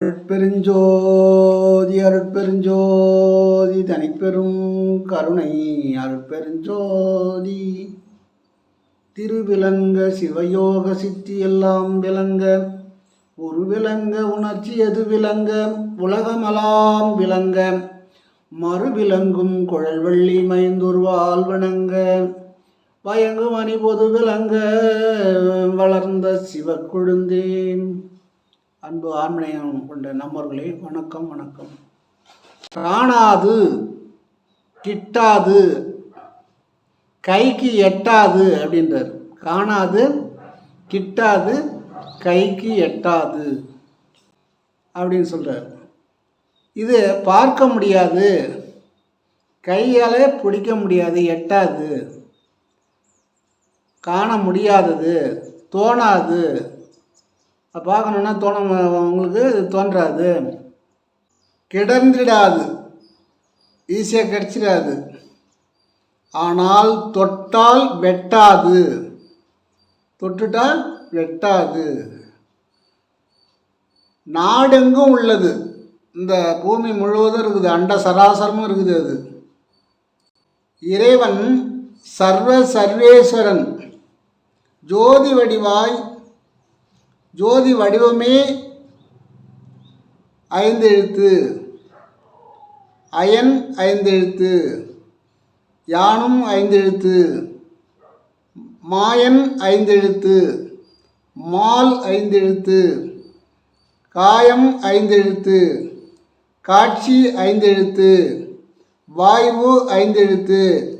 அருட்பெருஞ்சோதி அருட்பெருஞ்சோதி தனிப்பெரும் கருணை அருட்பெருஞ்சோதி. திருவிலங்க சிவயோக சித்தி எல்லாம் விளங்க ஒரு விலங்க உணர்ச்சி எது விளங்க உலகமெல்லாம் விளங்க. மறு விளங்கும் குழல் வெள்ளி மைந்துருவால் விளங்க பயங்கும் அணி பொது விளங்க வளர்ந்த சிவக்குழுந்தேன் அன்பு ஆண்மனையம் கொண்ட நம்பர்களே வணக்கம் வணக்கம். காணாது கிட்டாது கைக்கு எட்டாது அப்படின்றார். காணாது கிட்டாது கைக்கு எட்டாது அப்படின்னு சொல்கிறார் இது பார்க்க முடியாது கையால் பிடிக்க முடியாது எட்டாது. காண முடியாதது தோணாது. பார்க்கணுன்னா தோண உங்களுக்கு தோன்றாது. கிடந்திடாது. ஈஸியாக கிடச்சிடாது. ஆனால் தொட்டால் வெட்டாது. தொட்டுட்டால் வெட்டாது. நாடெங்கும் உள்ளது. இந்த பூமி முழுவதும் இருக்குது. அண்ட சராசரமும் இருக்குது அது. இறைவன் சர்வ சர்வேஸ்வரன். ஜோதி வடிவாய் ஜோதி வடிவமே ஐந்தெழுத்து. அயன் ஐந்தெழுத்து. யானும் ஐந்தெழுத்து. மாயன் ஐந்தெழுத்து. மால் ஐந்தெழுத்து. காயம் ஐந்தெழுத்து. காட்சி ஐந்தெழுத்து. வாய்வு ஐந்தெழுத்து.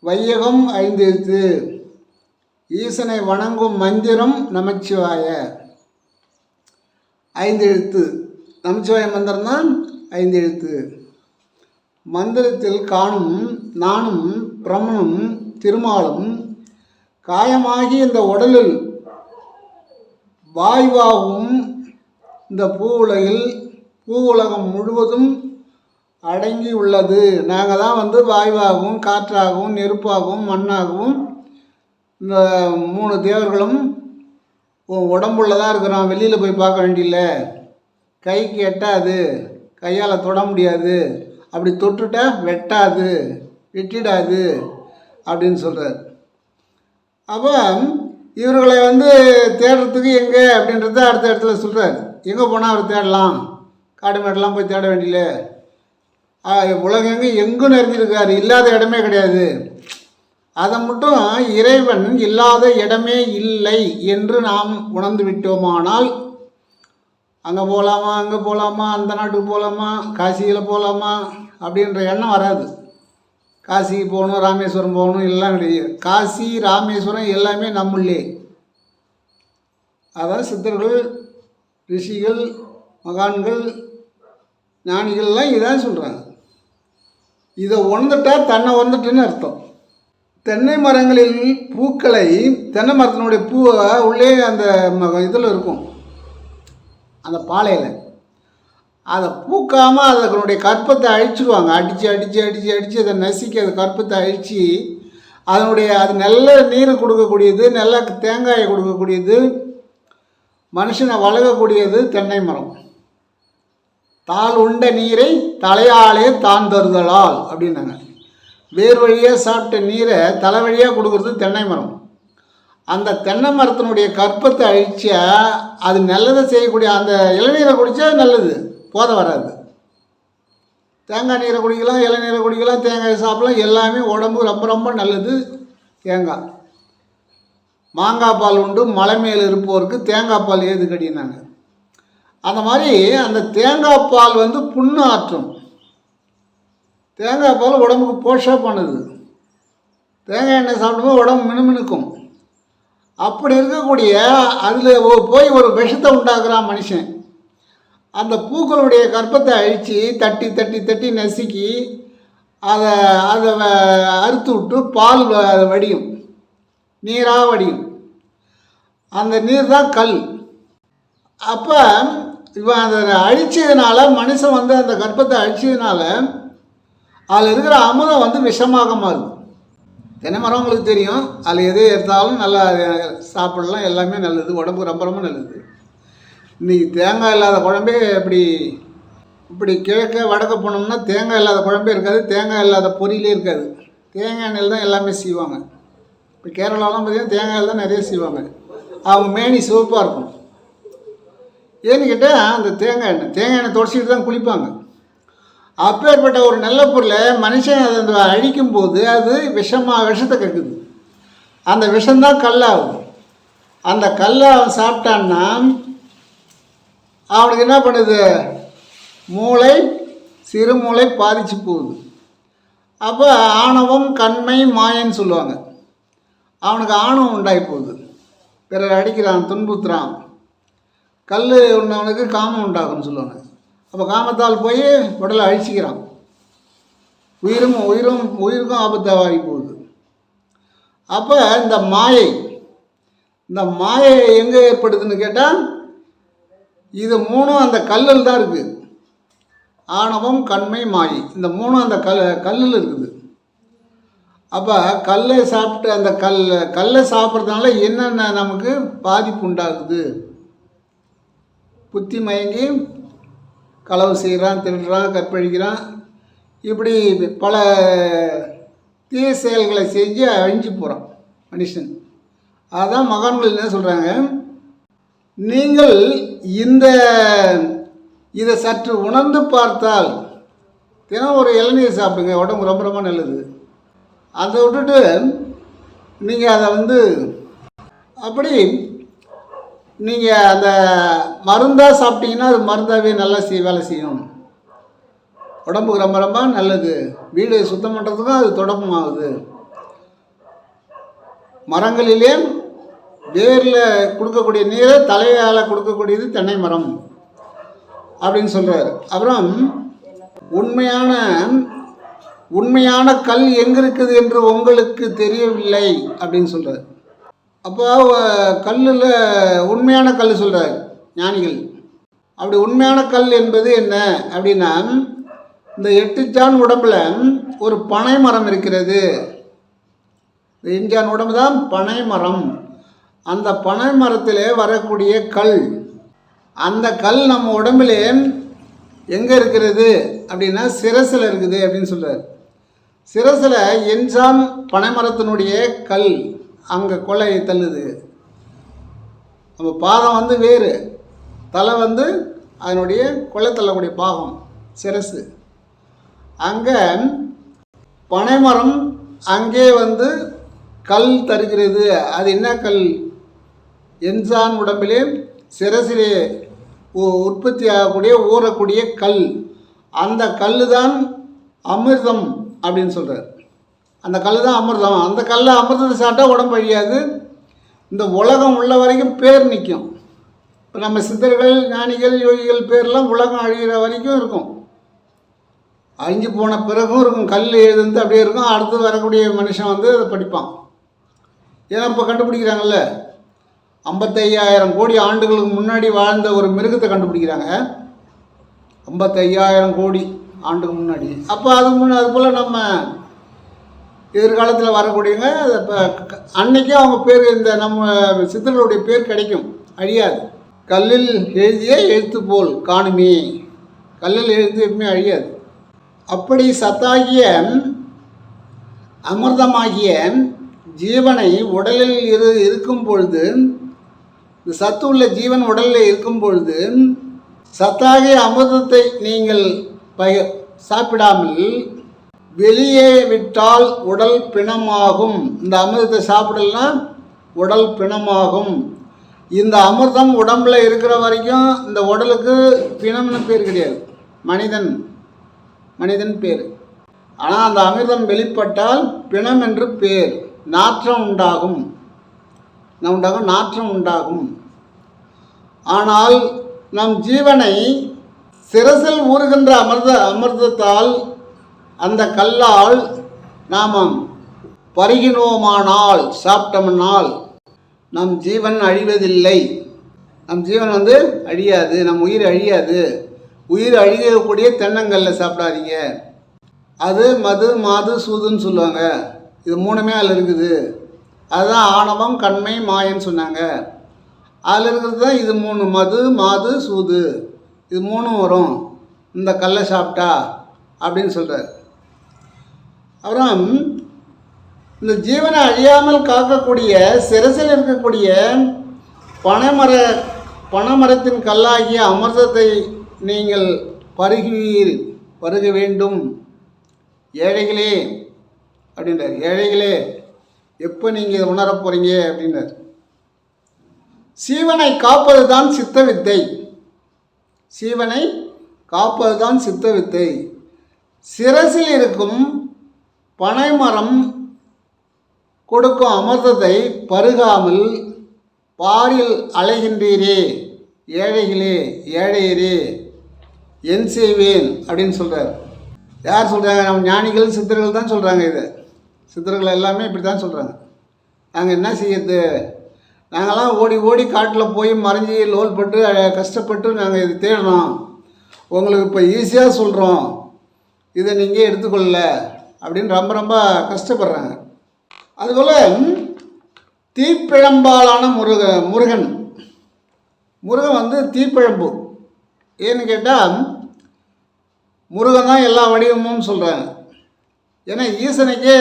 வையகம் ஐந்தெழுத்து. ஈசனை வணங்கும் மந்திரம் நமச்சிவாய. ஐந்து எழுத்து. நமச்சிவாய மந்திரம் தான் ஐந்து எழுத்து. மந்திரத்தில் காணும் நானும் பிரம்மனும் திருமாலும் காயமாகி இந்த உடலில் வாய்வாகவும் இந்த பூ உலகில் பூ உலகம் முழுவதும் அடங்கி உள்ளது நாங்கள் தான் வந்து வாயுவாகவும் காற்றாகவும் நெருப்பாகவும் மண்ணாகவும் இந்த மூணு தேவர்களும் உன் உடம்புள்ள தான் இருக்கிறான் வெளியில் போய் பார்க்க வேண்டியில்ல. கைக்கு எட்டாது கையால் தொட முடியாது. அப்படி தொட்டுட்டா வெட்டாது வெட்டிடாது அப்படின்னு சொல்கிறார் அப்போ இவர்களை வந்து தேடுறதுக்கு எங்கே அப்படின்றத அடுத்த இடத்துல சொல்கிறார் எங்கே போனால் அவர் தேடலாம்? காடு மேடெல்லாம் போய் தேட வேண்டியில்ல. உலகெங்கு எங்கும் நிறைஞ்சிருக்காரு இல்லாத இடமே கிடையாது. அதை மட்டும் இறைவன் இல்லாத இடமே இல்லை என்று நாம் உணர்ந்து விட்டோமானால் அங்கே போகலாமா அங்கே போகலாமா அந்த நாட்டுக்கு போகலாமா காசியில் போகலாமா அப்படின்ற எண்ணம் வராது. காசிக்கு போகணும் ராமேஸ்வரம் போகணும் எல்லாம் கிடையாது. காசி ராமேஸ்வரம் எல்லாமே நம்மளே அதான் சித்தர்கள் ரிஷிகள் மகான்கள் ஞானிகள்லாம் இதான் சொல்கிறாங்க இதை உணர்ந்துட்டா தன்னை உணர்ந்துட்டுன்னு அர்த்தம். தென்னை மரங்களில் பூக்களை தென்னை மரத்தினுடைய பூவை உள்ளே அந்த இதில் இருக்கும். அந்த பாலையில். அதை பூக்காமல் அதனுடைய கற்பத்தை அழிச்சிடுவாங்க அடித்து அடித்து அடித்து அடித்து அதை நசுக்கி அதை கற்பத்தை அழித்து அதனுடைய அது நல்ல நீர் கொடுக்கக்கூடியது நல்ல தேங்காயை கொடுக்கக்கூடியது மனுஷனை வளரக்கூடியது தென்னை மரம். தாள் உண்ட நீரை தலையாலே தான் தருதலால் அப்படின்னாங்க. வேர் வழியாக சாப்பிட்ட நீரை தலை வழியாக கொடுக்குறது தென்னை மரம். அந்த தென்னை மரத்தினுடைய கற்பத்தை அழிச்சா அது நல்லதை செய்யக்கூடிய அந்த இளநீரை குடித்தா நல்லது போத வராது. தேங்காய் நீரை குடிக்கலாம் இளநீரை குடிக்கலாம் தேங்காய் சாப்பிடலாம் எல்லாமே உடம்பு ரொம்ப ரொம்ப நல்லது தேங்காய். மாங்காய் பால் உண்டு மலை மேல் இருப்போருக்கு தேங்காய் பால் ஏது கடினாங்க அந்த மாதிரி அந்த தேங்காய் பால் வந்து புண்ணு ஆற்றும் தேங்காய் பால் உடம்புக்கு போஷாக பண்ணுது. தேங்காய் எண்ணெய் சாப்பிடும்போது உடம்பு மினுமினுக்கும் அப்படி இருக்கக்கூடிய அதில் போய் ஒரு விஷத்தை உண்டாக்குறான் மனுஷன். அந்த பூக்களுடைய கற்பத்தை அழித்து தட்டி தட்டி தட்டி நசுக்கி அதை அதை அறுத்து விட்டு பால் வடியும். நீராக வடியும். அந்த நீர் தான் கல். அப்போ இவன் அதை அழிச்சதுனால மனுஷன் வந்து அந்த கர்ப்பத்தை அழிச்சதுனால அதில் இருக்கிற அமுதம் வந்து விஷமாக மாறுது. தென்னை மரம் உங்களுக்கு தெரியும்? அதில் எது எடுத்தாலும் நல்லா சாப்பிடலாம் எல்லாமே நல்லது உடம்புக்கு ரொம்ப ரொம்ப நல்லது. இன்றைக்கி தேங்காய் இல்லாத குழம்பே இப்படி இப்படி கிழக்க வடக்க போனோம்னா தேங்காய் இல்லாத குழம்பே இருக்காது தேங்காய் இல்லாத பொரியலே இருக்காது. தேங்காய் எண்ணெயில் தான் எல்லாமே செய்வாங்க. இப்போ கேரளாலாம் பார்த்திங்கன்னா தேங்காயில் தான் நிறைய செய்வாங்க. அவங்க மேனி சிவப்பாக இருக்கும். ஏன்னு கேட்டால் அந்த தேங்காய் எண்ணெய் தேங்காய் எண்ணெய் தொடச்சிட்டு தான் குளிப்பாங்க. அப்பேற்பட்ட ஒரு நல்ல பொருளை மனுஷன் அதை அழிக்கும் போது அது விஷமாக விஷத்தை கக்குது அந்த விஷம்தான் கல்லாகும். அந்த கல்லை அவன் சாப்பிட்டான்னா அவனுக்கு என்ன பண்ணுது? மூளை சிறுமூளை பாதிச்சு போகுது. அப்போ ஆணவம் கண்மை மாயன்னு சொல்லுவாங்க. அவனுக்கு ஆணவம் உண்டாகி போகுது. பிறர் அடிக்கிறான் துன்புத்துறான் கல் உண்ணவனுக்கு காமம் உண்டாகும்னு சொல்லுவாங்க. அப்போ காமத்தால் போய் உடலை அழிச்சிக்கிறான். உயிரும் உயிரும் உயிருக்கும் ஆபத்தாகி போகுது. அப்போ இந்த மாயை இந்த மாயை எங்கே ஏற்படுதுன்னு கேட்டால் இது மூணும் அந்த கல்லில் தான் இருக்குது. ஆணவம் கண்மை மாயை. இந்த மூணும் அந்த கல் கல்லில் இருக்குது. அப்போ கல்லை சாப்பிட்டு அந்த கல் கல்லை சாப்பிட்றதுனால என்னென்ன நமக்கு பாதிப்பு உண்டாகுது? புத்தி மயங்கி களவு செய்கிறான் திருடுறான் கற்பழிக்கிறான். இப்படி பல தீய செயல்களை செஞ்சு அழிஞ்சு போகிறான் மனுஷன். அதான் மகான்கள் என்ன சொல்கிறாங்க நீங்கள் இந்த இதை சற்று உணர்ந்து பார்த்தால் தினம் ஒரு இளநீர் சாப்பிடுங்க உடம்பு ரொம்ப ரொம்ப நல்லது. அதை விட்டுட்டு நீங்கள் அதை வந்து அப்படி நீங்கள் அந்த மருந்தாக சாப்பிட்டீங்கன்னா அது மருந்தாகவே நல்லா செய் வேலை செய்யும் உடம்புக்கு ரொம்ப ரொம்ப நல்லது. வீடு சுத்தம் பண்ணுறதுக்கும் அது தொடப்பமாகுது மரங்களிலே வேரில் கொடுக்கக்கூடிய நீரை தலையால் கொடுக்கக்கூடியது தென்னை மரம் அப்படின்னு சொல்கிறார் அப்புறம் உண்மையான உண்மையான கல் எங்கே இருக்குது என்று உங்களுக்கு தெரியவில்லை அப்படின்னு சொல்கிறார் அப்போ கல்லில் உண்மையான கல் சொல்கிறார் ஞானிகள். அப்படி உண்மையான கல் என்பது என்ன அப்படின்னா இந்த எட்டுச்சான் உடம்புல ஒரு பனை மரம் இருக்கிறது. இந்த இஞ்சான் உடம்பு தான் பனை மரம். அந்த பனை மரத்திலே வரக்கூடிய கல் அந்த கல் நம்ம உடம்புலே எங்கே இருக்கிறது அப்படின்னா சிரசில் இருக்குது அப்படின்னு சொல்கிறார் சிரசில் என்சான் பனைமரத்தினுடைய கல். அங்கே கொலை தள்ளுது. நம்ம பாதம் வந்து வேறு. தலை வந்து அதனுடைய கொலை தள்ளக்கூடிய பாகம் சிரசு. அங்கே பனைமரம் அங்கே வந்து கல் தருகிறது. அது என்ன கல்? என்சான் உடம்பிலே சிரசிலே உ- உற்பத்தி ஆகக்கூடிய ஊறக்கூடிய கல். அந்த கல் தான் அமிர்தம் அப்படின்னு சொல்கிறார் அந்த கல் தான் அமிர்தம். அந்த கல்லை அமிர்தத்தை சாப்பிட்டா உடம்பு அழியாது இந்த உலகம் உள்ள வரைக்கும் பேர் நிற்கும் இப்போ நம்ம சித்தர்கள் ஞானிகள் யோகிகள் பேர்லாம் உலகம் அழிகிற வரைக்கும் இருக்கும். அழிஞ்சு போன பிறகும் இருக்கும். கல் எழுந்து அப்படியே இருக்கும். அடுத்து வரக்கூடிய மனுஷன் வந்து அதை படிப்பான். ஏன்னா இப்போ கண்டுபிடிக்கிறாங்கல்ல? ஐம்பத்தையாயிரம் கோடி ஆண்டுகளுக்கு முன்னாடி வாழ்ந்த ஒரு மிருகத்தை கண்டுபிடிக்கிறாங்க. ஐம்பத்தையாயிரம் கோடி ஆண்டுக்கு முன்னாடி. அப்போ அதுக்கு முன்னாடி அது போல் நம்ம எதிர்காலத்தில் வரக்கூடியவங்க அதை இப்போ அன்னைக்கே அவங்க பேர் இந்த நம்ம சித்தர்களுடைய பேர் கிடைக்கும். அழியாது. கல்லில் எழுதிய எழுத்து போல் காணுமே. கல்லில் எழுத்து அழியாது. அப்படி சத்தாகிய அமிர்தமாகிய ஜீவனை உடலில் இரு இருக்கும் பொழுது இந்த சத்து உள்ள ஜீவன் உடலில் இருக்கும் பொழுது சத்தாகிய அமிர்தத்தை நீங்கள் பய சாப்பிடாமல் வெளியே விட்டால் உடல் பிணமாகும். இந்த அமிர்தத்தை சாப்பிடலன்னா உடல் பிணமாகும். இந்த அமிர்தம் உடம்புல இருக்கிற வரைக்கும் இந்த உடலுக்கு பிணம்னு பேர் கிடையாது. மனிதன் மனிதன் பேர். ஆனால் அந்த அமிர்தம் வெளிப்பட்டால் பிணம் என்று பேர். நாற்றம் உண்டாகும். நம் உண்டாகும் நாற்றம் உண்டாகும். ஆனால் நம் ஜீவனை சிரசில் ஊறுகின்ற அமிர்த அமிர்தத்தால் அந்த கல்லால் நாம் பருகினோமானால் சாப்பிட்டோம்னால் நம் ஜீவன் அழிவதில்லை. நம் ஜீவன் வந்து அழியாது நம் உயிர் அழியாது. உயிர் அழியக்கூடிய தென்னங்கல்ல சாப்பிடாதீங்க. அது மது மாது சூதுன்னு சொல்லுவாங்க. இது மூணுமே அதில் இருக்குது. அதுதான் ஆணவம் கண்மை மாயன்னு சொன்னாங்க. அதில் இருக்கிறது தான் இது மூணு மது மாது சூது. இது மூணும் வரும். இந்த கல்லை சாப்பிட்டா அப்படின்னு சொல்கிறார் அப்புறம் இந்த ஜீவனை அழியாமல் காக்கக்கூடிய சிரசில் இருக்கக்கூடிய பனைமர பனைமரத்தின் கல்லாகிய அமிர்தத்தை நீங்கள் பருகுவீர் பருக வேண்டும். ஏழைகளே அப்படின்றார். ஏழைகளே எப்போ நீங்கள் இதை உணரப் போகிறீங்க அப்படின்றார். சீவனை காப்பது தான் சித்த வித்தை சீவனை காப்பது தான் சித்த வித்தை சிரசில் இருக்கும் பனைமரம் கொடுக்கும் அமிர்தத்தை பருகாமல் பாரில் அலைகின்றீரே ஏழைகளே ஏழையரே என் செய்வேன் அப்படின்னு சொல்கிறார் யார் சொல்கிறாங்க நம்ம ஞானிகள் சித்தர்கள் தான் சொல்கிறாங்க இதை. சித்தர்கள் எல்லாமே இப்படி தான் சொல்கிறாங்க நாங்கள் என்ன செய்யறது? நாங்களாம் ஓடி ஓடி காட்டில் போய் மறைஞ்சி லோல் பட்டு கஷ்டப்பட்டு நாங்கள் இது தேடினோம் உங்களுக்கு இப்போ ஈஸியாக சொல்கிறோம் இதை நீங்கள் எடுத்துக்கொள்ளல அப்படின்னு ரொம்ப ரொம்ப கஷ்டப்படுறாங்க. அதுபோல் தீப்பிழம்பாலான முருக முருகன். முருகன் வந்து தீப்பிழம்பு. ஏன்னு கேட்டால் முருகன் தான் எல்லா வடிவமும் சொல்கிறாங்க ஏன்னா ஈசனுக்கே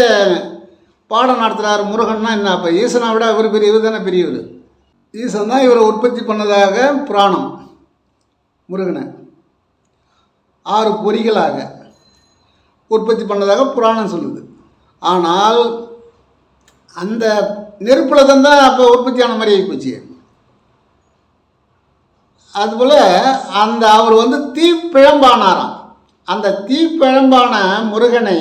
பாடம் நடத்துகிறார் முருகன்னா என்ன? அப்போ ஈசனை விட அவர் பெரியவர் தானே பெரியவர்? ஈசன் தான் இவரை உற்பத்தி பண்ணதாக புராணம் முருகனை. ஆறு பொறிகளாக. உற்பத்தி பண்ணதாக புராணம் சொல்லுது. ஆனால் அந்த நெருப்பில் தான் தான் அப்போ உற்பத்தியான மாதிரி போச்சு. அதுபோல் அந்த அவர் வந்து தீப்பிழம்பானாராம். அந்த தீப்பிழம்பான முருகனை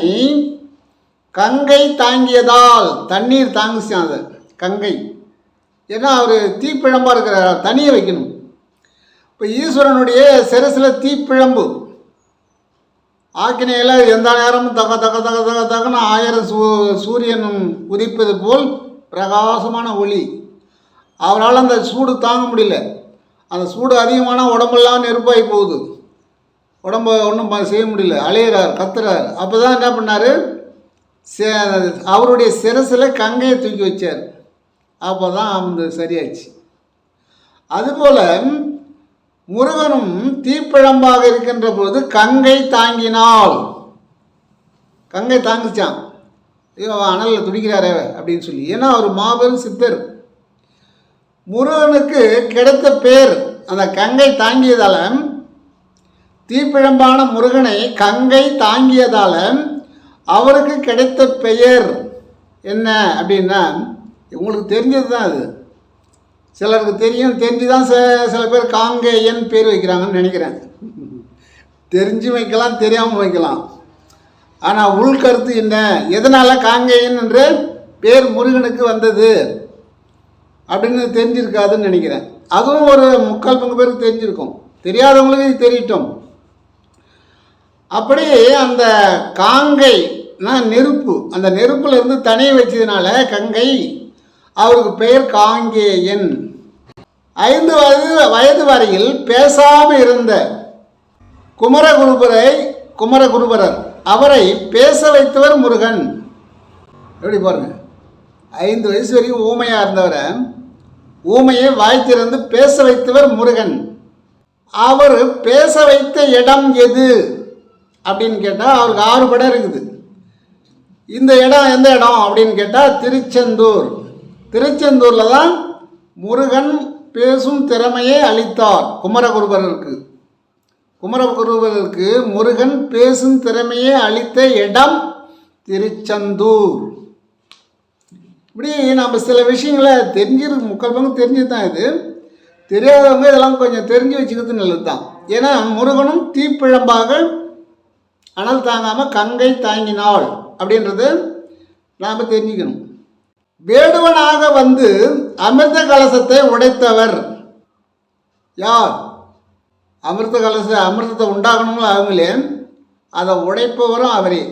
கங்கை தாங்கியதால் தண்ணீர் தாங்குச்சான் அது கங்கை. ஏன்னா அவர் தீப்பிழம்பாக இருக்கிறார் தனியை வைக்கணும். இப்போ ஈஸ்வரனுடைய சிரசில் தீப்பிழம்பு. ஆக்கினையில் எந்த நேரமும் தக தக தக தக தகன்னு ஆயிரம் சூ சூரியனும் உதிப்பது போல் பிரகாசமான ஒளி. அவரால் அந்த சூடு தாங்க முடியல. அந்த சூடு அதிகமான உடம்பெல்லாம் நெருப்பாகி போகுது. உடம்பு ஒன்றும் செய்ய முடியல. அலையிறார் கத்துறார். அப்போ தான் என்ன பண்ணார்? அவருடைய சிரசில் கங்கையை தூக்கி வச்சார். அப்போ தான் அந்த சரியாச்சு. அதுபோல் முருகனும் தீப்பிழம்பாக இருக்கின்ற போது கங்கை தாங்கினாள். கங்கை தாங்கிச்சான் ஐயோ அனலில் துடிக்கிறாரே அப்படின்னு சொல்லி. ஏன்னா அவர் மாபெரும் சித்தர். முருகனுக்கு கிடைத்த பேர் அந்த கங்கை தாங்கியதால் தீப்பிழம்பான முருகனை கங்கை தாங்கியதால் அவருக்கு கிடைத்த பெயர் என்ன அப்படின்னா உங்களுக்கு தெரிஞ்சது தான் அது. சிலருக்கு தெரியும் தெரிஞ்சு தான் சில சில பேர் காங்கேயன் பேர் வைக்கிறாங்கன்னு நினைக்கிறேன். தெரிஞ்சு வைக்கலாம். தெரியாமல் வைக்கலாம் ஆனால் உள்கருத்து என்ன? எதனால் காங்கேயன் என்று பேர் முருகனுக்கு வந்தது? அப்படின்னு தெரிஞ்சிருக்காதுன்னு நினைக்கிறேன். அதுவும் ஒரு முக்கால் பங்கு பேருக்கு தெரிஞ்சிருக்கும். தெரியாதவங்களுக்கு இது தெரியட்டும். அப்படி அந்த காங்கை நெருப்பு அந்த நெருப்புலேருந்து தனியை வச்சதுனால கங்கை அவருக்கு பெயர் காங்கேயன். ஐந்து வயது வயது வரையில் பேசாமல் இருந்த குமரகுருபரை குமரகுருபரர் அவரை பேச வைத்தவர் முருகன். எப்படி பாருங்க. ஐந்து வயசு வரைக்கும் ஊமையாக இருந்தவரை ஊமையை வாய்த்திருந்து பேச வைத்தவர் முருகன். அவர் பேச வைத்த இடம் எது? அப்படின்னு கேட்டால் அவருக்கு ஆறு படம் இருக்குது. இந்த இடம் எந்த இடம்? அப்படின்னு கேட்டால் திருச்செந்தூர். திருச்செந்தூரில் தான் முருகன் பேசும் திறமையை அளித்தார். குமரகுருபரருக்கு குமரகுருபரருக்கு முருகன் பேசும் திறமையை அளித்த இடம் திருச்செந்தூர். இப்படி நம்ம சில விஷயங்களை தெரிஞ்சிருக்கு முக்கால் பங்கு தெரிஞ்சது தான் இது. தெரியாதவங்க இதெல்லாம் கொஞ்சம் தெரிஞ்சு வச்சுக்கிறது நல்லது தான் ஏன்னா முருகனும் தீப்பிழம்பாக அனல் தாங்காமல் கங்கை தாங்கினாள். அப்படின்றது நாம் தெரிஞ்சுக்கணும். வேடுவனாக வந்து அமிர்த கலசத்தை உடைத்தவர். யார்? அமிர்த கலச அமிர்தத்தை உண்டாகணும்னு அவங்களே அதை உடைப்பவரும் அவரே.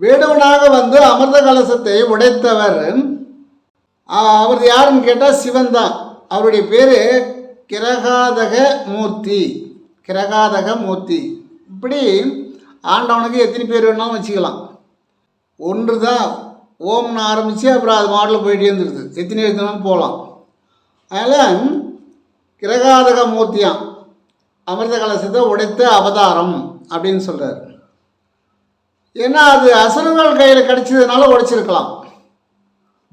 வேடுவனாக வந்து அமிர்த கலசத்தை உடைத்தவர். அவர் யாருன்னு கேட்டால் சிவன் தான். அவருடைய பேர் கிரகாதக மூர்த்தி. கிரகாதக மூர்த்தி. இப்படி ஆண்டவனுக்கு எத்தனை பேர் வேணாலும் வச்சுக்கலாம். ஒன்று தான். ஓம்னு ஆரம்பித்து அப்புறம் அது மாடலில் போயிட்டே இருந்துருது. எத்தனை எழுத்தினாலும் போகலாம். அதனால் கிரகாதக மூர்த்தியாம் அமிர்த கலசத்தை உடைத்த அவதாரம் அப்படின்னு சொல்கிறார் ஏன்னா அது அசுரர்கள் கையில் கிடைச்சதுனால உடைச்சிருக்கலாம்.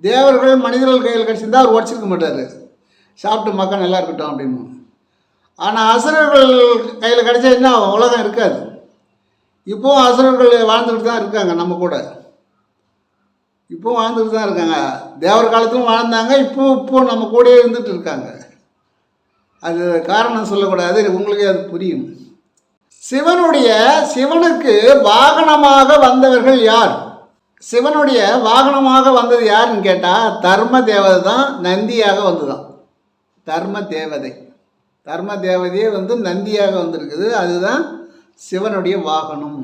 தேவர்கள் மனிதர்கள் கையில் கிடச்சிருந்தா அவர் உடச்சிருக்க மாட்டார். சாப்பிட்டு மக்கள் நல்லா இருக்கட்டும் அப்படின்னு. ஆனால் அசுரர்கள் கையில் கிடச்சா என்ன ஆகும்? உலகம் இருக்காது. இப்போவும் அசுரர்கள் வாழ்ந்துக்கிட்டு தான் இருக்காங்க நம்ம கூட. இப்போ வாழ்ந்துட்டு தான் இருக்காங்க. தேவர் காலத்திலும் வாழ்ந்தாங்க இப்போ இப்போ நம்ம கூடயே இருந்துட்டு இருக்காங்க. அது காரணம் சொல்லக்கூடாது உங்களுக்கே அது புரியும். சிவனுடைய சிவனுக்கு வாகனமாக வந்தவர்கள் யார்? சிவனுடைய வாகனமாக வந்தது யாருன்னு கேட்டால் தர்ம தேவதை தான் நந்தியாக வந்துதான் தர்ம தேவதை. தர்ம தேவதையே வந்து நந்தியாக வந்திருக்குது. அதுதான் சிவனுடைய வாகனம்.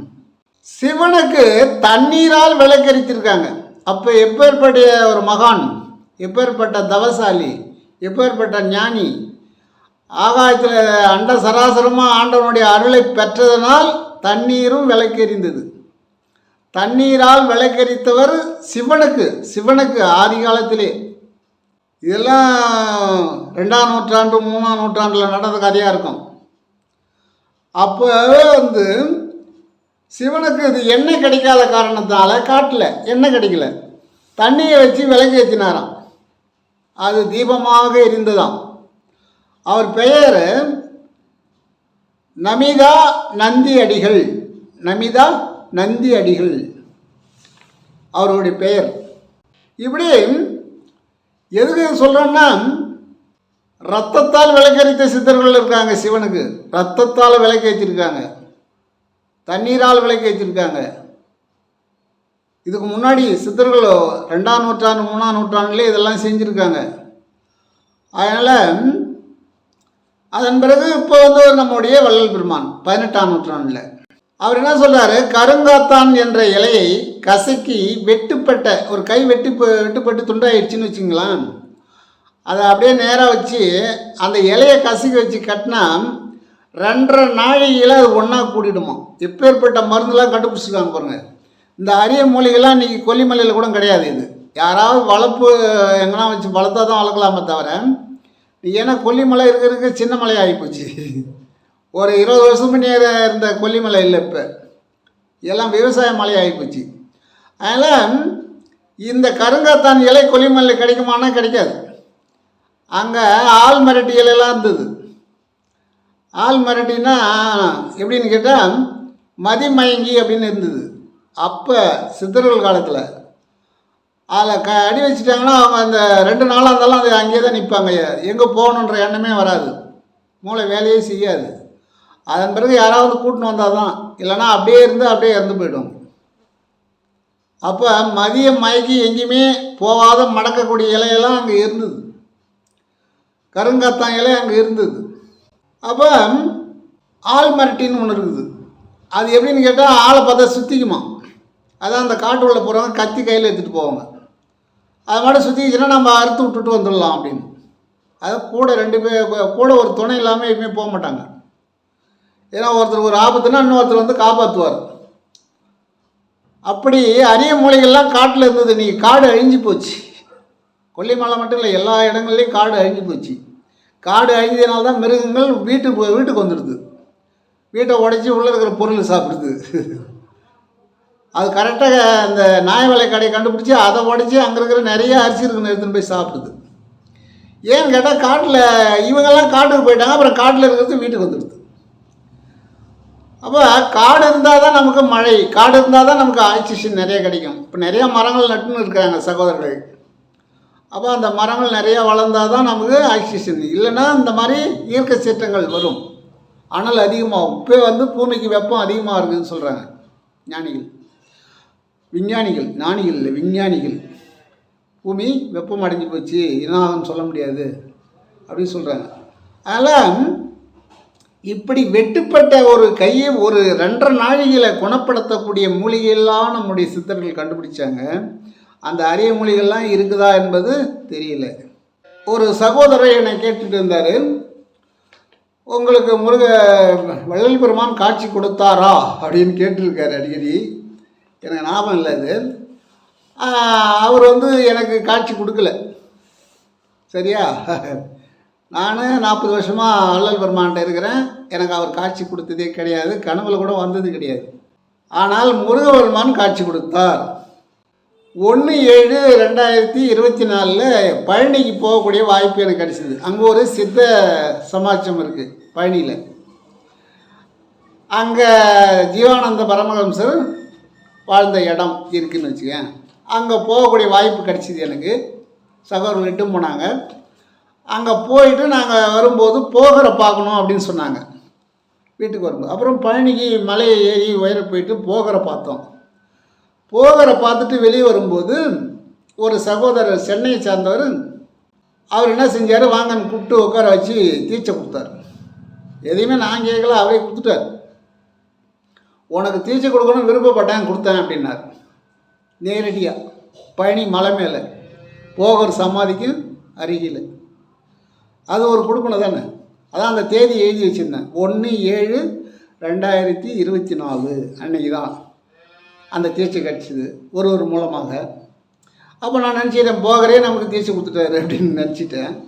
சிவனுக்கு தண்ணீரால் விளக்கரித்திருக்காங்க. அப்போ எப்பேற்பட்ட ஒரு மகான் எப்பேற்பட்ட தவசாலி எப்பேற்பட்ட ஞானி ஆகாயத்தில் அண்ட சராசரமாக ஆண்டவனுடைய அருளை பெற்றதனால் தண்ணீரும் விளக்கெறிந்தது தண்ணீரால் விளக்கெறித்தவர் சிவனுக்கு சிவனுக்கு ஆதி காலத்திலே இதெல்லாம் ரெண்டாம் நூற்றாண்டு மூணாம் நூற்றாண்டில் நடந்த கதையாக இருக்கும். அப்போ வந்து சிவனுக்கு இது எண்ணெய் கிடைக்காத காரணத்தால் காட்டில் எண்ணெய் கிடைக்கல. தண்ணியை வச்சு விளக்கு ஏற்றினாராம் அது தீபமாக இருந்ததாம். அவர் பெயர் நமிதா நந்தி அடிகள் நமிதா நந்தி அடிகள் அவருடைய பெயர். இப்படி எதுக்கு சொல்கிறேன்னா ரத்தத்தால் விளக்கரித்த சித்தர்கள் இருக்காங்க சிவனுக்கு. ரத்தத்தால் விளக்கேற்றிருக்காங்க தண்ணீரால் விளக்கி வச்சுருக்காங்க இதுக்கு முன்னாடி சித்தர்கள் ரெண்டாம் நூற்றாண்டு மூணாம் நூற்றாண்டுலேயே இதெல்லாம் செஞ்சுருக்காங்க. அதனால் அதன் பிறகு இப்போ வந்து நம்முடைய வள்ளல் பெருமான் பதினெட்டாம் நூற்றாண்டில். அவர் என்ன சொல்கிறாரு கருங்காத்தான் என்ற இலையை கசக்கி வெட்டுப்பட்ட ஒரு கை வெட்டி ப- வெட்டுப்பட்டு துண்டாயிடுச்சுன்னு வச்சுங்களேன் அதை அப்படியே நேராக வச்சு அந்த இலையை கசக்கி வச்சு கட்டினா ரெண்டரை நாழிகையில் அது ஒன்றா கூடிடுமா? எப்பேற்பட்ட மருந்துலாம் கண்டுபிடிச்சிருக்காங்க பாருங்க. இந்த அரிய மூலிகைலாம் இன்றைக்கி கொல்லிமலையில் கூட கிடையாது இது. யாராவது வளர்ப்பு எங்கன்னா வச்சு வளர்த்தா தான் வளர்க்கலாமே தவிர ஏன்னா கொல்லிமலை இருக்கிறதுக்கு சின்ன மலை ஆகிப்போச்சு ஒரு இருபது வருஷம் முன்னே இருந்த கொல்லிமலை இல்லை இப்போ. எல்லாம் விவசாய மலை ஆகிப்போச்சு அதனால் இந்த கருங்காத்தான் இலை கொல்லிமலையில் கிடைக்குமானா கிடைக்காது. அங்கே ஆள் மிரட்டி இலையெல்லாம் இருந்தது. ஆள் மிரட்டினா எப்படின்னு கேட்டால் மதிமயங்கி அப்படின்னு இருந்தது. அப்போ சித்தர்கள் காலத்தில். அதில் க அடி வச்சுட்டாங்கன்னா அவங்க அந்த ரெண்டு நாளாக இருந்தாலும் அது அங்கேயே தான் நிற்பாங்க எங்கே போகணுன்ற எண்ணமே வராது. மூளை வேலையே செய்யாது. அதன் பிறகு யாராவது கூட்டின்னு வந்தால் தான் இல்லைன்னா அப்படியே இருந்து அப்படியே இறந்து போயிடும். அப்போ மதியம் மயக்கி எங்கேயுமே போகாத மடக்கக்கூடிய இலையெல்லாம் அங்கே இருந்தது. கருங்காத்தான் இலை அங்கே இருந்தது. அப்போ ஆள் மிரட்டின்னு ஒன்று இருக்குது. அது எப்படின்னு கேட்டால் ஆளை பார்த்தா சுற்றிக்குமா அதான் அந்த காட்டு உள்ளே போகிறவங்க கத்தி கையில் எடுத்துகிட்டு போவாங்க. அது மாதிரி சுற்றிக்கிச்சுன்னா நம்ம அறுத்து விட்டுட்டு வந்துடலாம் அப்படின்னு. அது கூட ரெண்டு பேர் கூட ஒரு துணை இல்லாமல் எப்பயுமே போக மாட்டாங்க. ஏன்னா ஒருத்தர் ஒரு ஆபத்துனா இன்னொருத்தர் வந்து காப்பாற்றுவார் அப்படி அரிய மூலிகைலாம் காட்டில் இருந்தது. நீ காடு அழிஞ்சு போச்சு. கொல்லிமலை மட்டும் இல்லை எல்லா இடங்கள்லேயும் காடு அழிஞ்சு போச்சு. காடு அழிஞ்சதுனால தான் மிருகங்கள் வீட்டுக்கு வீட்டுக்கு வந்துடுது. வீட்டை உடைச்சி உள்ளே இருக்கிற பொருள் சாப்பிடுது. அது கரெக்டாக அந்த நாய் வலை கடையை கண்டுபிடிச்சி அதை உடச்சி அங்கே இருக்கிற நிறைய அரிசி இருக்கிற எடுத்துன்னு போய் சாப்பிடுது. ஏன்னு கேட்டால் காட்டில் இவங்கெல்லாம் காட்டுக்கு போயிட்டாங்க அப்புறம் காட்டில் இருக்கிறது வீட்டுக்கு வந்துடுது. அப்போ காடு இருந்தால் தான் நமக்கு மழை காடு இருந்தால் தான் நமக்கு ஆக்சிஜன் நிறைய கிடைக்கும். இப்போ நிறையா மரங்கள் நட்டுன்னு இருக்கிறாங்க சகோதரர்கள். அப்போ அந்த மரங்கள் நிறையா வளர்ந்தால் தான் நமக்கு ஆக்சிஜன் இல்லைன்னா இந்த மாதிரி இயற்கை சீற்றங்கள் வரும். அனல் அதிகமாகும். இப்போ வந்து பூமிக்கு வெப்பம் அதிகமாக இருக்குதுன்னு சொல்கிறாங்க ஞானிகள். விஞ்ஞானிகள். ஞானிகள் இல்லை விஞ்ஞானிகள். பூமி வெப்பம் அடைஞ்சு போச்சு. என்ன சொல்ல முடியாது. அப்படின்னு சொல்கிறாங்க அதனால் இப்படி வெட்டுப்பட்ட ஒரு கையை ஒரு ரெண்டரை நாழிகளை குணப்படுத்தக்கூடிய மூலிகையெல்லாம் நம்முடைய சித்தர்கள் கண்டுபிடிச்சாங்க. அந்த அரிய மொழிகள்லாம் இருக்குதா என்பது தெரியல. ஒரு சகோதரர் என்னை கேட்டுட்டு இருந்தார். உங்களுக்கு முருக வள்ளல் பெருமான் காட்சி கொடுத்தாரா? அப்படின்னு கேட்டிருக்காரு அடிக்கடி. எனக்கு ஞாபகம் இல்லை அது. அவர் வந்து எனக்கு காட்சி கொடுக்கல. சரியா? நான் நாற்பது வருஷமாக வள்ளல் பெருமான்கிட்ட இருக்கிறேன். எனக்கு அவர் காட்சி கொடுத்ததே கிடையாது. கனவுல கூட வந்தது கிடையாது. ஆனால் முருகபெருமான் காட்சி கொடுத்தார். ஒன்று ஏழு ரெண்டாயிரத்தி இருபத்தி நாலில் பழனிக்கு போகக்கூடிய வாய்ப்பு எனக்கு கிடச்சிது. அங்கே ஒரு சித்த சமாச்சம் இருக்குது பழனியில். அங்கே ஜீவானந்த பரமஹம்சர் வாழ்ந்த இடம் இருக்குதுன்னு வச்சுக்கேன். அங்கே போகக்கூடிய வாய்ப்பு கிடச்சிது எனக்கு. சகோதரர்கள் இட்டும் போனாங்க. அங்கே போயிட்டு நாங்கள் வரும்போது போகிற பார்க்கணும் அப்படின்னு சொன்னாங்க. வீட்டுக்கு வரும்போது. அப்புறம் பழனிக்கு மலையை ஏறி உயர போயிட்டு போகிற பார்த்தோம். போகிற பார்த்துட்டு வெளியே வரும்போது ஒரு சகோதரர் சென்னையை சார்ந்தவர் அவர் என்ன செஞ்சார்? வாங்கன்னு கூப்பிட்டு உட்கார வச்சு தீட்சை கொடுத்தாரு. எதையுமே நான் கேட்கல அவரே கொடுத்துட்டார். உனக்கு தீட்சை கொடுக்கணும்னு விருப்பப்பட்டேன் கொடுத்தேன் அப்படின்னார். நேரடியாக பழனி மலை மேலே போகிற சமாதிக்கு அருகில். அது ஒரு கொடுக்கணும் தானே? அதான் அந்த தேதி எழுதி வச்சுருந்தேன். ஒன்று ஏழு ரெண்டாயிரத்தி இருபத்தி நாலு அன்னைக்கு தான் அந்த தீர்ச்சி கிடச்சிது ஒரு ஒரு மூலமாக. அப்போ நான் நினச்சிட்டேன் போகரே நமக்கு தீட்சை கொடுத்துட்டாரு அப்படின்னு நினச்சிட்டேன்.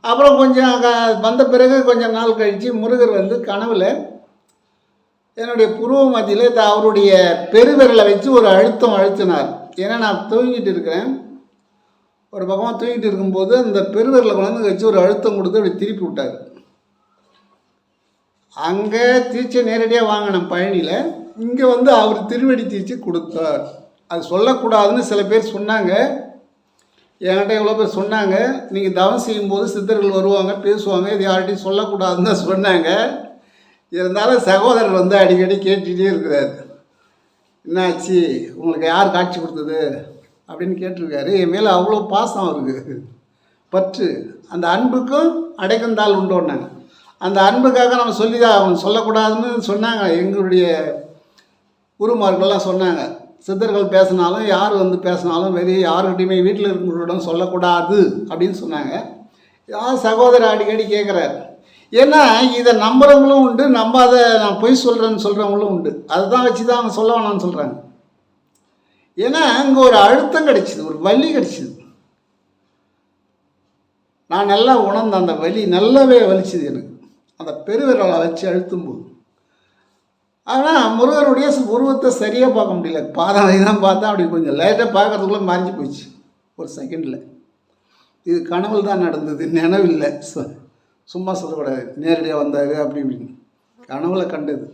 அப்புறம் கொஞ்சம் க- வந்த பிறகு கொஞ்சம் நாள் கழித்து முருகர் வந்து கனவில் என்னுடைய புருவ மத்தியில் த- அவருடைய பெருவிரலை வச்சு ஒரு அழுத்தம் அழுத்தினார். ஏன்னா நான் தூங்கிட்டு இருக்கிறேன். ஒரு பக்கமாக தூங்கிட்டு இருக்கும்போது அந்த பெருவிரலை கொண்டு வச்சு ஒரு அழுத்தம் கொடுத்து அப்படி திருப்பி விட்டார். அங்கே திருச்சி நேரடியாக வாங்கினேன் பழனியில் இங்கே வந்து அவர் திருவடி தீர்ச்சி கொடுத்தார். அது சொல்லக்கூடாதுன்னு சில பேர் சொன்னாங்க. என்கிட்ட எவ்வளோ பேர் சொன்னாங்க. நீங்கள் தவம் செய்யும்போது சித்தர்கள் வருவாங்க பேசுவாங்க இது யார்கிட்டையும் சொல்லக்கூடாதுன்னு தான் சொன்னாங்க. இருந்தாலும் சகோதரர் வந்து அடிக்கடி கேட்டுகிட்டே இருக்கிறார். என்னாச்சு? உங்களுக்கு யார் காட்சி கொடுத்தது? அப்படின்னு கேட்டிருக்காரு. என் மேலே அவ்வளோ பாசம் அவருக்கு. பற்று. அந்த அன்புக்கும் அடைக்கந்தால் உண்டோன்னாங்க. அந்த அன்புக்காக நம்ம சொல்லி தான் அவன் சொல்லக்கூடாதுன்னு சொன்னாங்க. எங்களுடைய குருமார்கள்லாம் சொன்னாங்க. சித்தர்கள் பேசினாலும் யார் வந்து பேசினாலும் வெளியே யாருக்கிட்டையுமே வீட்டில் இருக்கிறவங்களிடம் சொல்லக்கூடாது அப்படின்னு சொன்னாங்க. யார் சகோதரர் அடிக்கடி கேட்குறாரு ஏன்னா இதை நம்புகிறவங்களும் உண்டு நம்பாத நான் பொய் சொல்கிறேன்னு சொல்கிறவங்களும் உண்டு. அதை தான் வச்சு தான் அவங்க சொல்ல வேணாம்னு சொல்கிறாங்க ஏன்னா அங்கே ஒரு அழுத்தம் கிடைச்சிது ஒரு வலி கிடைச்சிது. நான் நல்லா உணர்ந்த அந்த வலி நல்லாவே வலிச்சுது எனக்கு. அந்த பெருவிரலை வச்சு அழுத்தும் போது ஆனால் முருகனுடைய உருவத்தை சரியாக பார்க்க முடியல. பாதாளை தான் பார்த்தா அப்படி கொஞ்சம் லேட்டாக பார்க்கறதுக்குள்ளே மறைஞ்சு போச்சு. ஒரு செகண்டில் இது கனவு தான் நடந்தது நினைவில்லை சு- சும்மா சொல்லக்கூடாது நேரடியாக வந்தார் அப்படி இப்படின்னு. கனவுல கண்டது.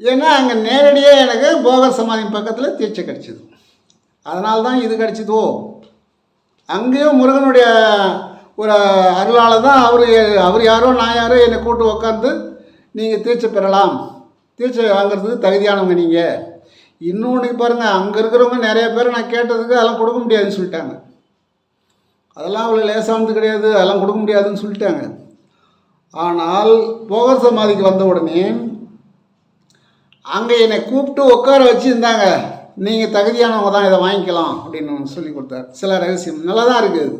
ஏன்னா அங்கே நேரடியாக எனக்கு போகர் சமாதி பக்கத்தில் தீட்சை கிடச்சிது. அதனால தான் இது கிடச்சிதோ? அங்கேயும் முருகனுடைய ஒரு அருளால் தான் அவர் அவர் யாரோ நான் யாரோ என்னை கூட்டு உட்காந்து நீங்கள் தீட்சை பெறலாம். தீட்சை வாங்குறதுக்கு தகுதியானவங்க நீங்கள் இன்னொன்று பாருங்கள் அங்கே இருக்கிறவங்க நிறைய பேர் நான் கேட்டதுக்கு அதெல்லாம் கொடுக்க முடியாதுன்னு சொல்லிட்டாங்க. அதெல்லாம் அவ்வளோ லேசானது கிடையாது அதெல்லாம் கொடுக்க முடியாதுன்னு சொல்லிட்டாங்க. ஆனால் போகர் சமாதிக்கு வந்த உடனே அங்கே என்னை கூப்பிட்டு உட்கார வச்சு இருந்தாங்க நீங்கள் தகுதியானவங்க தான் இதை வாங்கிக்கலாம் அப்படின்னு சொல்லி கொடுத்தார். சில ரகசியம். நல்லா தான் இருக்குது.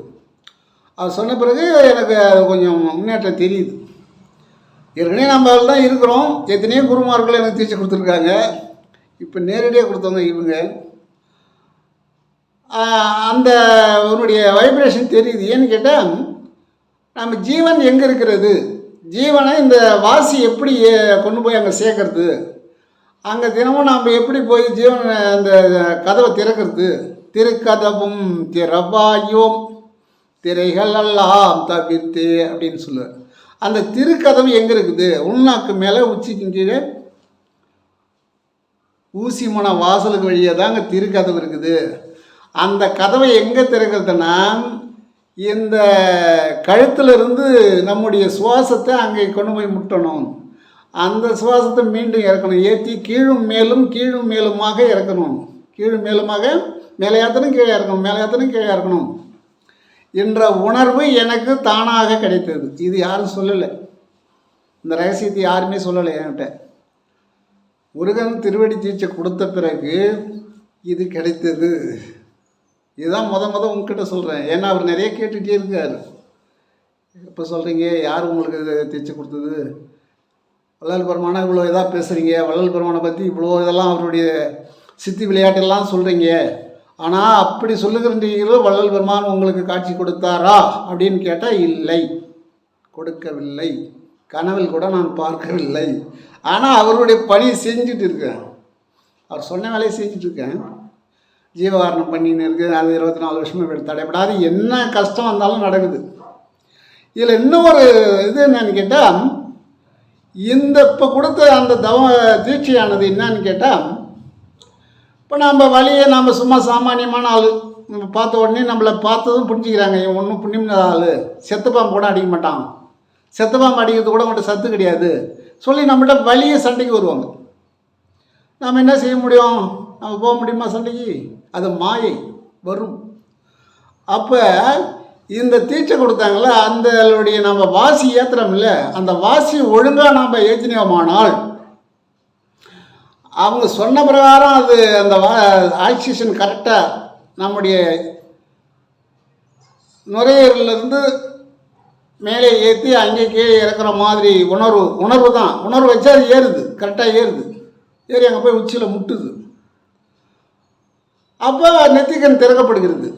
அது சொன்ன பிறகு எனக்கு அது கொஞ்சம் முன்னேற்றம் தெரியுது. ஏற்கனவே நம்ம அதில் தான் இருக்கிறோம். எத்தனையோ குருமார்கள் எனக்கு தீட்சை கொடுத்துருக்காங்க. இப்போ நேரடியாக கொடுத்தவங்க இவங்க. அந்த உன்னுடைய வைப்ரேஷன் தெரியுது. ஏன்னு கேட்டால் நம்ம ஜீவன் எங்கே இருக்கிறது? ஜீவனை இந்த வாசி எப்படி கொண்டு போய் அங்கே சேர்க்கறது? அங்கே தினமும் நாம் எப்படி போய் ஜீவனை அந்த கதவை திறக்கிறது? திருக்கதவும் திறவாயும். திரைகள் எல்லாம் தவிர்த்து அப்படின்னு சொல்லுவார். அந்த திருக்கதவு எங்கே இருக்குது? உள்நாக்கு மேலே உச்சிக்கு கீழே ஊசி மன வாசலுக்கு வழியே தாங்க திருக்கதவு இருக்குது. அந்த கதவை எங்கே திறக்கிறதுனா இந்த கழுத்திலிருந்து நம்முடைய சுவாசத்தை அங்கே கொண்டு போய் முட்டணும். அந்த சுவாசத்தை மீண்டும் இறக்கணும். ஏற்றி கீழும் மேலும் கீழும் மேலுமாக இறக்கணும். கீழும் மேலுமாக மேலே ஏற்றணும் கீழே இறக்கணும். மேலே ஏற்றணும் கீழே இறக்கணும். என்ற உணர்வு எனக்கு தானாக கிடைத்தது. இது யாரும் சொல்லலை. இந்த ரகசியத்தை யாருமே சொல்லலை என்கிட்ட. முருகன் திருவடி தீட்சை கொடுத்த பிறகு இது கிடைத்தது. இதுதான் முத முத உங்ககிட்ட சொல்கிறேன் ஏன்னா அவர் நிறைய கேட்டுகிட்டே இருக்கார். இப்போ சொல்கிறீங்க யார் உங்களுக்கு இது தீட்சை கொடுத்தது? வள்ளல் பெருமானா இவ்வளோ இதாக பேசுகிறீங்க வள்ளல் பெருமானை பற்றி இவ்வளோ இதெல்லாம் அவருடைய சித்தி விளையாட்டெல்லாம் சொல்கிறீங்க ஆனால் அப்படி சொல்லுகின்றீர்களோ வள்ளல் பெருமான் உங்களுக்கு காட்சி கொடுத்தாரா அப்படின்னு கேட்டால் இல்லை. கொடுக்கவில்லை. கனவில் கூட நான் பார்க்கவில்லை. ஆனால் அவருடைய பணி செஞ்சுட்டு இருக்கேன். அவர் சொன்ன வேலையை செஞ்சுட்டு இருக்கேன். ஜீவகாரணம் பண்ணின்னு இருக்குது அது இருபத்தி நாலு வருஷமா இப்படி தடைபடாது. என்ன கஷ்டம் வந்தாலும் நடக்குது. இதில் இன்னொரு இது என்னன்னு கேட்டால் இந்த இப்போ கொடுத்த அந்த தவ தீட்சையானது என்னன்னு கேட்டால் இப்போ நம்ம வழியை நம்ம சும்மா சாமானியமான ஆள். நம்ம பார்த்த உடனே நம்மளை பார்த்ததும் புரிஞ்சுக்கிறாங்க இவன் ஒன்றும் புண்ணியம் ஆள். செத்தப்பாம்பு கூட அடிக்க மாட்டான். செத்தப்பாம்பு அடிக்கிறது கூட மட்டும் சத்து கிடையாது. சொல்லி நம்மள்ட்ட வழியை சண்டைக்கு வருவாங்க. நாம் என்ன செய்ய முடியும்? நம்ம போக முடியுமா சண்டைக்கு? அது மாயை வரும். அப்போ இந்த தீட்சை கொடுத்தாங்களே அந்தளுடைய நம்ம வாசி ஏற்றுறோம்ல அந்த வாசி ஒழுங்காக நாம் ஏற்றினோமானால் அவங்க சொன்ன பிரகாரம் அது அந்த ஆக்சிஜன் கரெக்டாக நம்முடைய நுரையீரலேருந்து மேலே ஏற்றி அங்கே கீழே இறக்குற மாதிரி உணர்வு உணர்வு தான். உணர்வு வச்சா அது ஏறுது கரெக்டாக ஏறுது. ஏறி அங்கே போய் உச்சியில் முட்டுது. அப்போ நெத்திக்கண் திறக்கப்படுகிறது.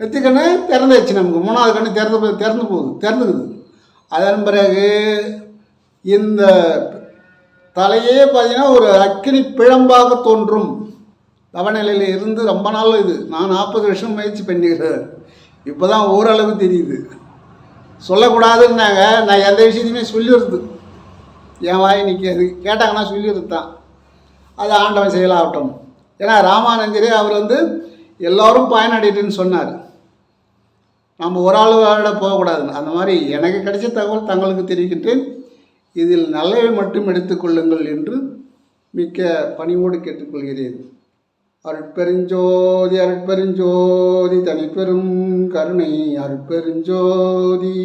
நெத்திக்கண் திறந்துச்சு நமக்கு. மூணாவது கண்ணு திறந்து திறந்து போகுது திறந்துக்குது. அதன் பிறகு இந்த தலையே பார்த்தீங்கன்னா ஒரு அக்கினி பிழம்பாக தோன்றும். தவநிலையில் இருந்து ரொம்ப நாள் இது. நான் நாற்பது வருஷம் முயற்சி பண்ணிக்கிறேன். இப்போ தான் ஓரளவு தெரியுது. சொல்லக்கூடாதுன்னாங்க. நான் எந்த விஷயத்தையுமே சொல்லிடுறது. என் வாய் நிற்காது கேட்டாங்கன்னா சொல்லிடுறது தான் அது ஆண்டவன் செயலாகட்டும். ஏன்னா ராமானந்தரே அவர் வந்து எல்லோரும் பயனடைட்டுன்னு சொன்னார். நம்ம ஒரு ஆளோட போகக்கூடாதுன்னு. அந்த மாதிரி எனக்கு கிடைச்ச தகவல் தங்களுக்கு தெரிவிக்கின்றேன். இதில் நல்லவை மட்டும் எடுத்துக்கொள்ளுங்கள் என்று மிக்க பணிவோடு கேட்டுக்கொள்கிறேன். அருட்பெருஞ்சோதி அருட்பெருஞ்சோதி தனிப்பெரும் கருணை அருட்பெருஞ்சோதி.